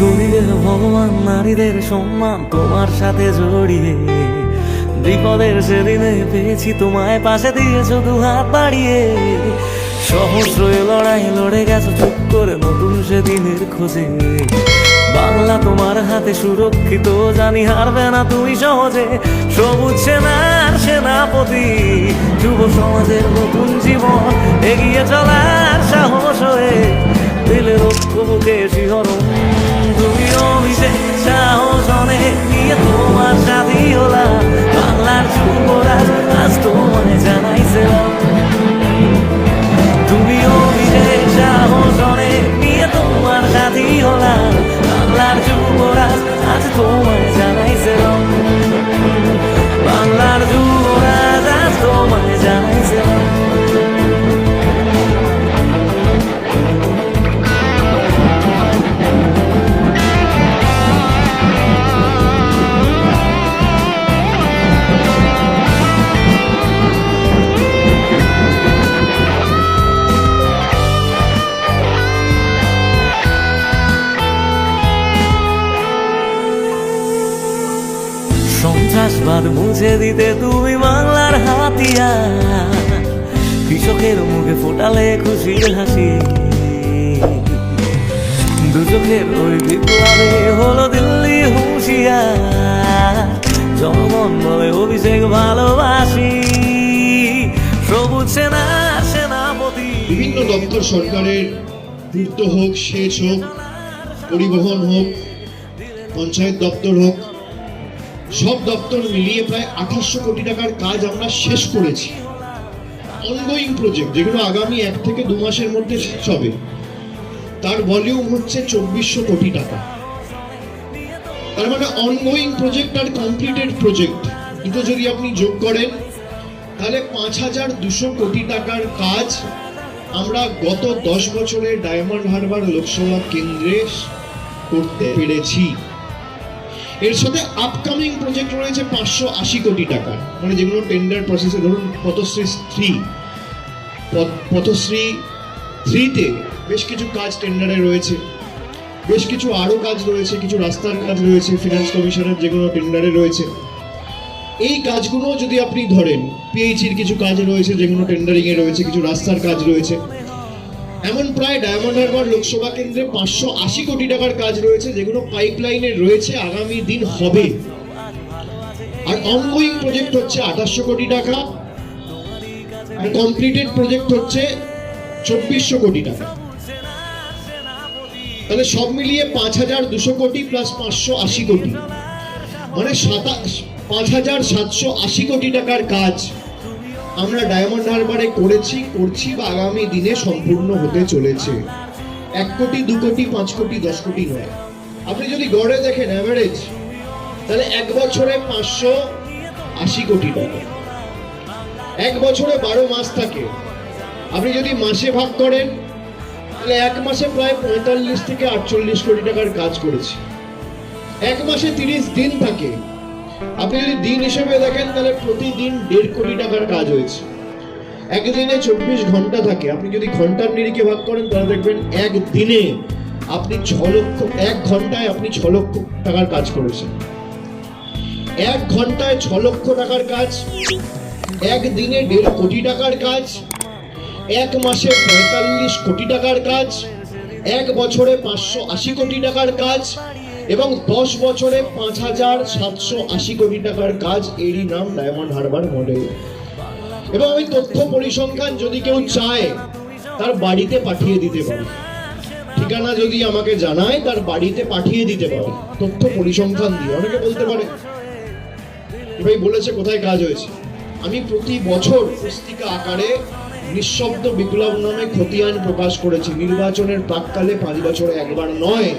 গরিবে ভগবান নারীদের সম্মান তোমার সাথে জড়িয়ে। বিপদের সেদিনে পেয়েছি তোমায়, পাশে দিয়েছ দু হাত বাড়িয়ে। সহস্র এ লড়াই, লড়ে গেছো চুপ করে নতুন সেদিনের খোঁজে। বাংলা তোমার হাতে সুরক্ষিত, জানি হারবে না তুমি সহজে। সবুজ সেনার সেনাপতি, যুব সমাজের নতুন জীবন। এগিয়ে চলার সাহস হয়ে, দিলে রক্ষ বুকে শিহরণ। তুমি অভিষেক সাহস অনেক, নিয়ে তোমার সাথী হলাম। বাংলার যুবরাজ আজ তোমায় জানাইছিলাম সন্ত্রাসবাদ মুছে দিতে তুমি বাংলার হাতিয়া কৃষকের মুখে ফোটালে খুশির হাসি। দুচোখের ওই বিপ্লবে হলো দিল্লি হুঁশিয়ার। জনগণ বলে অভিষেক ভালোবাসি। সবুজ সেনা, সেনাপতি। বিভিন্ন দপ্তর সরকারের পূর্ত হোক সেচ হোক, পরিবহন হোক, পঞ্চায়েত দপ্তর হোক সব দপ্তর মিলিয়ে প্রায় আঠাশশো কোটি টাকার কাজ আমরা শেষ করেছি। অনগোয়িং প্রজেক্ট যেগুলো আগামী এক থেকে দু মাসের মধ্যে শেষ হবে। তার ভলিউম হচ্ছে চব্বিশশো কোটি টাকা। তার মানে অনগোয়িং প্রজেক্ট আর কমপ্লিটেড প্রজেক্ট দুটো যদি আপনি যোগ করেন, তাহলে পাঁচ হাজার দুশো কোটি টাকার কাজ আমরা গত দশ বছরে ডায়মন্ড হারবার লোকসভা কেন্দ্রে করতে পেরেছি। এর সাথে আপকামিং প্রজেক্ট রয়েছে পাঁচশো আশি কোটি টাকা। মানে যেগুলো টেন্ডার প্রসেসে ধরুন পথশ্রী থ্রি পথশ্রী থ্রিতে বেশ কিছু কাজ টেন্ডারে রয়েছে। বেশ কিছু আরও কাজ রয়েছে, কিছু রাস্তার কাজ রয়েছে ফিনান্স কমিশনের যেগুলো টেন্ডারে রয়েছে। এই কাজগুলো যদি আপনি ধরেন পিএইচির কিছু কাজ রয়েছে যেগুলো টেন্ডারিংয়ে রয়েছে, কিছু রাস্তার কাজ রয়েছে এমন প্রায় ডায়মন্ড হারবার লোকসভা কেন্দ্রে পাঁচশো আশি কোটি টাকার কাজ রয়েছে, যেগুলো পাইপলাইনে রয়েছে, আগামী দিন হবে। আর অনগোয়িং প্রজেক্ট হচ্ছে আঠাশশো কোটি টাকা, আর কমপ্লিটেড প্রজেক্ট হচ্ছে চব্বিশশো কোটি টাকা। তাহলে সব মিলিয়ে পাঁচ হাজার দুশো কোটি প্লাস পাঁচশো আশি কোটি। মানে সাতাশ পাঁচ হাজার সাতশো আশি কোটি টাকার কাজ। আমরা ডায়মন্ড হারবারে করেছি, করছি বা আগামী দিনে সম্পূর্ণ হতে চলেছে। এক কোটি, দু কোটি, পাঁচ কোটি, দশ কোটি নয়। আপনি যদি গড়ে দেখেন অ্যাভারেজ তাহলে এক বছরে পাঁচশো আশি কোটি টাকা। এক বছরে বারো মাস থাকে। আপনি যদি মাসে ভাগ করেন, তাহলে এক মাসে প্রায় পঁয়তাল্লিশ থেকে আটচল্লিশ কোটি টাকার কাজ করেছি। এক মাসে তিরিশ দিন থাকে। আপনি যদি দিন হিসেবে দেখেন, তাহলে প্রতিদিন দেড় কোটি টাকার কাজ হয়েছে। একদিনে চব্বিশ ঘণ্টা থাকে। আপনি যদি ঘণ্টার নিরিখে ভাগ করেন, তাহলে দেখবেন এক দিনে আপনি ছ লক্ষ, এক ঘন্টায় আপনি ছ লক্ষ টাকার কাজ করেছেন। এক ঘন্টায় ছ লক্ষ টাকার কাজ এক দিনে দেড় কোটি টাকার কাজ, এক মাসে পঁয়তাল্লিশ কোটি টাকার কাজ, এক বছরে পাঁচশো আশি কোটি টাকার কাজ এবং দশ বছরে পাঁচ হাজার সাতশো আশি কোটি টাকার কাজ এরই নাম ডায়মন্ড হারবার মডেল। এবং আমি তথ্য পরিসংখ্যান যদি কেউ চায়, তার বাড়িতে পাঠিয়ে দিতে পারি। ঠিকানা যদি আমাকে জানায়, তার বাড়িতে পাঠিয়ে দিতে পারে। তথ্য পরিসংখ্যান দিয়ে। অনেকে বলতে পারে ভাই বলেছে কোথায় কাজ হয়েছে? আমি প্রতি বছর পুস্তিকা আকারে নিঃশব্দ বিপ্লব নামে খতিয়ান প্রকাশ করেছি। নির্বাচনের প্রাককালে পাঁচ বছরে একবার নয়।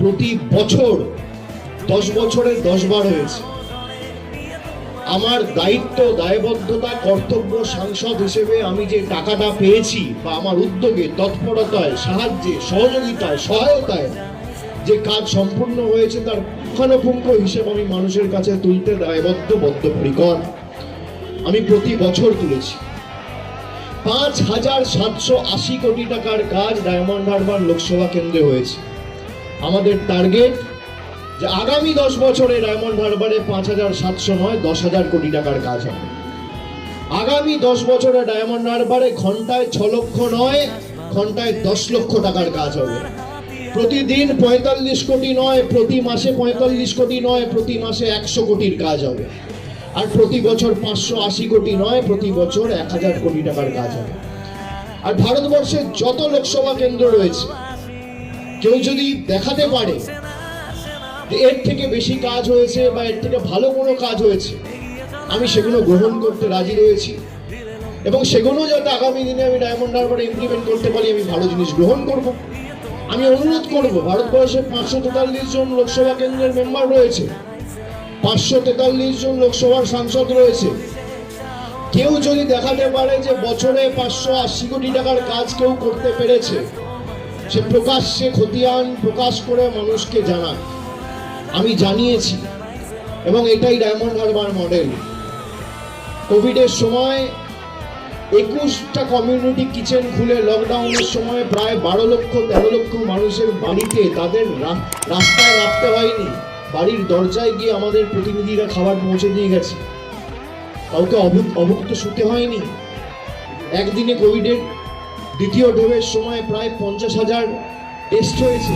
প্রতি বছর দশ বছরে দশ বার হয়েছে। আমার দায়িত্ব, দায়বদ্ধতা, কর্তব্য সাংসদ হিসেবে আমি যে টাকাটা পেয়েছি বা আমার উদ্যোগে, তৎপরতায়, সাহায্যে, সহযোগিতায়, সহায়তায় যে কাজ সম্পূর্ণ হয়েছে তার পুঙ্খানুপুঙ্খ হিসেব আমি মানুষের কাছে তুলতে দায়বদ্ধ, বদ্ধপরিকর। আমি প্রতি বছর তুলেছি। পাঁচ হাজার সাতশো আশি কোটি টাকার কাজ ডায়মন্ড হারবার লোকসভা কেন্দ্রে হয়েছে। আমাদের টার্গেট যে আগামী দশ বছরে ডায়মন্ড হারবারে পাঁচ হাজার সাতশো নয়, দশ হাজার কোটি টাকার কাজ হবে। আগামী দশ বছরে ডায়মন্ড হারবারে ঘন্টায় ছ লক্ষ নয়, ঘন্টায় দশ লক্ষ টাকার কাজ হবে। প্রতিদিন পঁয়তাল্লিশ কোটি নয়, প্রতি মাসে পঁয়তাল্লিশ কোটি নয়, প্রতি মাসে একশো কোটির কাজ হবে। আর প্রতি বছর পাঁচশো আশি কোটি নয়, প্রতি বছর এক হাজার কোটি টাকার কাজ হবে। আর ভারতবর্ষের যত লোকসভা কেন্দ্র রয়েছে কেউ যদি দেখাতে পারে এর থেকে বেশি কাজ হয়েছে বা এর থেকে ভালো কোনো কাজ হয়েছে, আমি সেগুলো গ্রহণ করতে রাজি রয়েছি। এবং সেগুলো যাতে আগামী দিনে আমি ডায়মন্ড হারবারে ইমপ্লিমেন্ট করতে পারি, আমি ভালো জিনিস গ্রহণ করব। আমি অনুরোধ করব, ভারতবর্ষে পাঁচশো তেতাল্লিশ জন লোকসভা কেন্দ্রের মেম্বার রয়েছে, পাঁচশো তেতাল্লিশ জন লোকসভার সাংসদ রয়েছে। কেউ যদি দেখাতে পারে যে বছরে পাঁচশো আশি কোটি টাকার কাজ কেউ করতে পেরেছে সে প্রকাশ্যে খতিয়ান প্রকাশ করে মানুষকে জানান। আমি জানিয়েছি, এবং এটাই ডায়মন্ড হারবার মডেল। কোভিডের সময় একুশটা কমিউনিটি কিচেন খুলে লকডাউনের সময় প্রায় বারো লক্ষ, তেরো লক্ষ মানুষের বাড়িতে তাদের রাস্তায় রাখতে হয়নি। বাড়ির দরজায় গিয়ে আমাদের প্রতিনিধিরা খাবার পৌঁছে দিয়ে গেছে। কাউকে অভুক- অভুক্ত শুতে হয়নি। একদিনে কোভিডের দ্বিতীয় ঢেউয়ের সময় প্রায় পঞ্চাশ হাজার টেস্ট হয়েছে